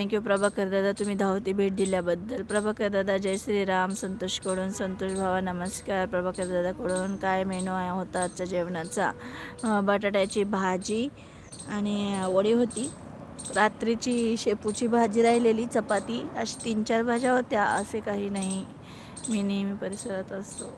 Thank you Prabhakar दादा. तुम्ही धावती भेट दिल्याबद्दल. प्रभाकर दादा जय श्रीराम. संतोषकडून संतोष भावा नमस्कार. प्रभाकर दादाकडून काय मेनू आहे? होता आजच्या जेवणाचा. बटाट्याची भाजी आणि वडी होती. रात्रीची शेपूची भाजी राहिलेली. चपाती. अशी तीन चार भाज्या होत्या. असे काही नाही. मी नेहमी परिसरात असतो.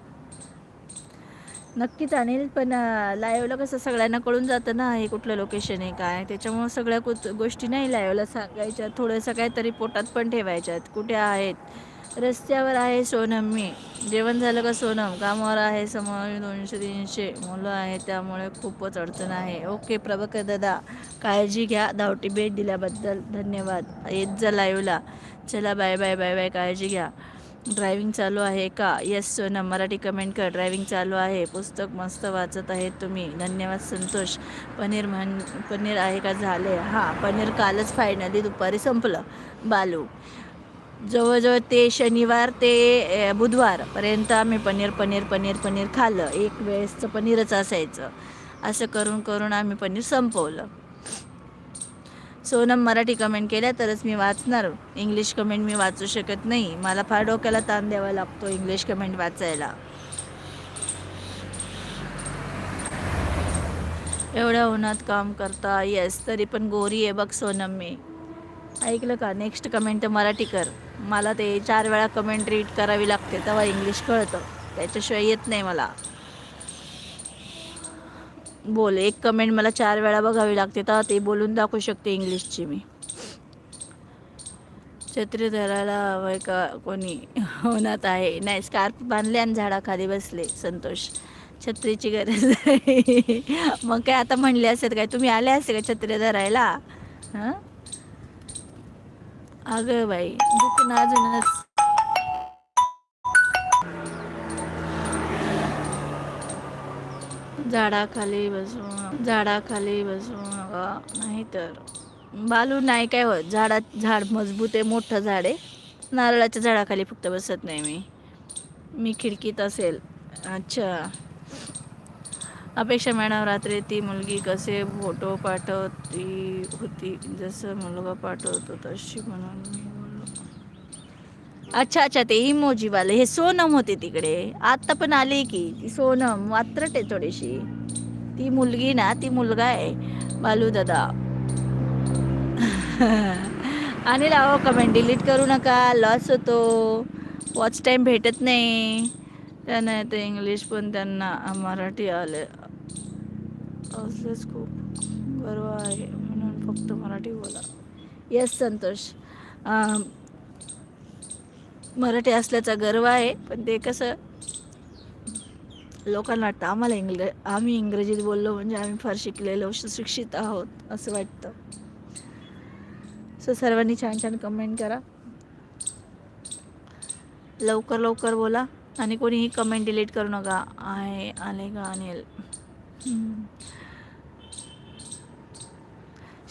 नक्कीच आणेल पण लाईव्हला कसं सगळ्यांना कळून जातं ना हे कुठलं लोकेशन आहे काय त्याच्यामुळं सगळ्या कुत गोष्टी नाही लाईव्हला सांगायच्या. थोडंसं काहीतरी पोटात पण ठेवायच्यात. कुठे आहेत? रस्त्यावर आहे सोनम मी. जेवण झालं का सोनम? कामावर आहे समोर दोनशे तीनशे मुलं आहेत त्यामुळे खूपच अडचण आहे. ओके प्रभाकर दादा काळजी घ्या. धावटी भेट दिल्याबद्दल धन्यवाद. येत जा लाईव्हला चला बाय बाय बाय बाय काळजी घ्या. ड्रायव्हिंग चालू आहे का? येस सोनम मराठी कमेंट कर. ड्रायव्हिंग चालू आहे. पुस्तक मस्त वाचत आहेत तुम्ही. धन्यवाद संतोष. पनीर म्हण पनीर आहे का? झाले. हां पनीर कालच फायनली दुपारी संपलं. बालू. जवळजवळ ते शनिवार ते बुधवारपर्यंत आम्ही पनीर पनीर पनीर पनीर खाल्लं. एक वेळेसचं पनीरच असायचं. असं करून करून आम्ही पनीर संपवलं. सोनम मराठी कमेंट केल्या तरच मी वाचणार इंग्लिश कमेंट मी वाचू शकत नाही. मला फार डोक्याला ताण द्यावा लागतो इंग्लिश कमेंट वाचायला. एवढ्या उन्हात काम करता येस तरी पण गोरी आहे बघ सोनम मी. ऐकलं का? नेक्स्ट कमेंट तर मराठी कर. मला ते चार वेळा कमेंट रीड करावी लागते तेव्हा इंग्लिश कळतं. त्याच्याशिवाय येत नाही मला. बोल एक कमेंट मला चार वेळा बघावी लागते तर ते बोलून दाखवू शकते इंग्लिशची मी. छत्री धरायला हवंय का कोणी? होणार आहे. नाही स्कार्फ बांधले आणि झाडाखाली बसले संतोष. छत्रीची गरज आहे. मग काय आता म्हणले असेल काय? तुम्ही आले असते का छत्री धरायला? हां? अगं बाई दुखणं अजूनच. झाडाखाली बसून झाडाखाली बसू नका नाहीतर. बालू नाही काय होत? झाडात झाड मजबूत आहे मोठं झाड आहे. नारळाच्या झाडाखाली फक्त बसत नाही मी. मी खिडकीत असेल. अच्छा. अपेक्षा मॅडम रात्री ती मुलगी कसे फोटो पाठवती होती? जसं मुलगा पाठवतो तशी म्हणून मी अच्छा अच्छा ते इमोजीवाले. हे सोनम होते तिकडे. आत्ता पण आले की ती सोनम वात्रट आहे थोडीशी. ती मुलगी ना ती मुलगा आहे बालू दादा. आणि लावा कमेंट डिलीट करू नका. लॉस होतो. वॉच टाईम भेटत नाही. त्यांना येतं इंग्लिश पण त्यांना मराठी आले. असंच खूप गर्व आहे. म्हणून फक्त मराठी बोला. येस संतोष. मराठी असल्याचा गर्व आहे पण ते कसं लोकांना वाटतं आम्हाला इंग्ल आम्ही इंग्रजीत बोललो म्हणजे आम्ही फार शिकलेलो सुशिक्षित आहोत असं वाटतं. सो सर्वांनी छान छान कमेंट करा. लवकर लवकर बोला आणि कोणीही कमेंट डिलीट करू नका. आहे आले का अनिल.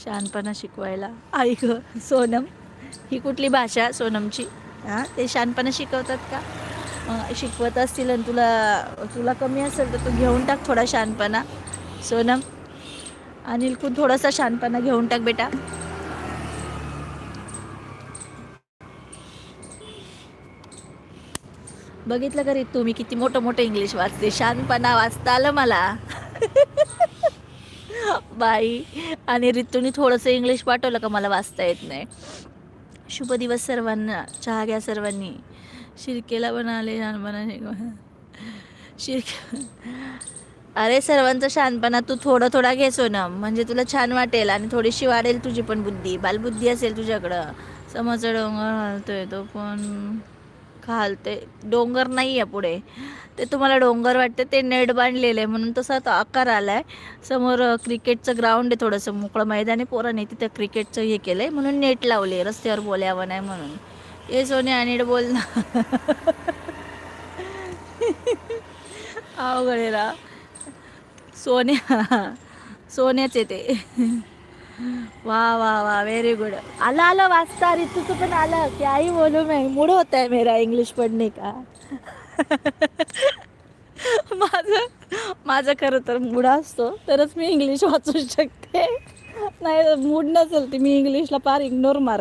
शहाणपणा शिकवायला. आई ग सोनम. ही कुठली भाषा? सोनमची. हां? ते शहाणपणा शिकवतात का? शिकवत असतील आणि तुला तुला कमी असेल तर तू घेऊन टाक थोडा शहाणपणा सोनम अनिल थोडासा शहाणपणा घेऊन टाक बेटा. बघितलं का रे तुम्ही किती मोठं मोठं इंग्लिश वाचते? शानपणा वाचता आलं मला. बाई आणि रितूने थोडंसं इंग्लिश पाठवलं का मला वाचता येत नाही? शुभ दिवस सर्वांना. चहा घ्या सर्वांनी. शिरकेला पण आले शहाणपणा शिरके अरे सर्वांचं शहाणपणा तू थोडं थोडा घे सोनम. म्हणजे तुला छान वाटेल आणि थोडीशी वाढेल तुझी पण बुद्धी. बालबुद्धी असेल तुझ्याकडं. समोरचा डोंगर हलतोय तो पण. खालते डोंगर नाही आहे पुढे. ते तुम्हाला डोंगर वाटते ते नेट बांधलेलं आहे म्हणून तसा तो आकार आला आहे समोर क्रिकेटचं ग्राउंड आहे थोडंसं मोकळं मैदानी पोराने तिथं क्रिकेटचं हे केलं आहे म्हणून नेट लावले रस्त्यावर बोलावं नाही म्हणून. ये सोने आणि बोल ना. अवघड सोन्या सोन्याचे ते. वा वा वा व्हेरी गुड आला आला वाचता ऋतूचं पण आलं की आई बोलू मैं मूड होत आहे मेरा इंग्लिश पडणे का? माझं माझं खरं तर मूड असतो तरच मी इंग्लिश वाचू शकते. नाही मूड नसेल ती मी इंग्लिशला फार इग्नोर मारते.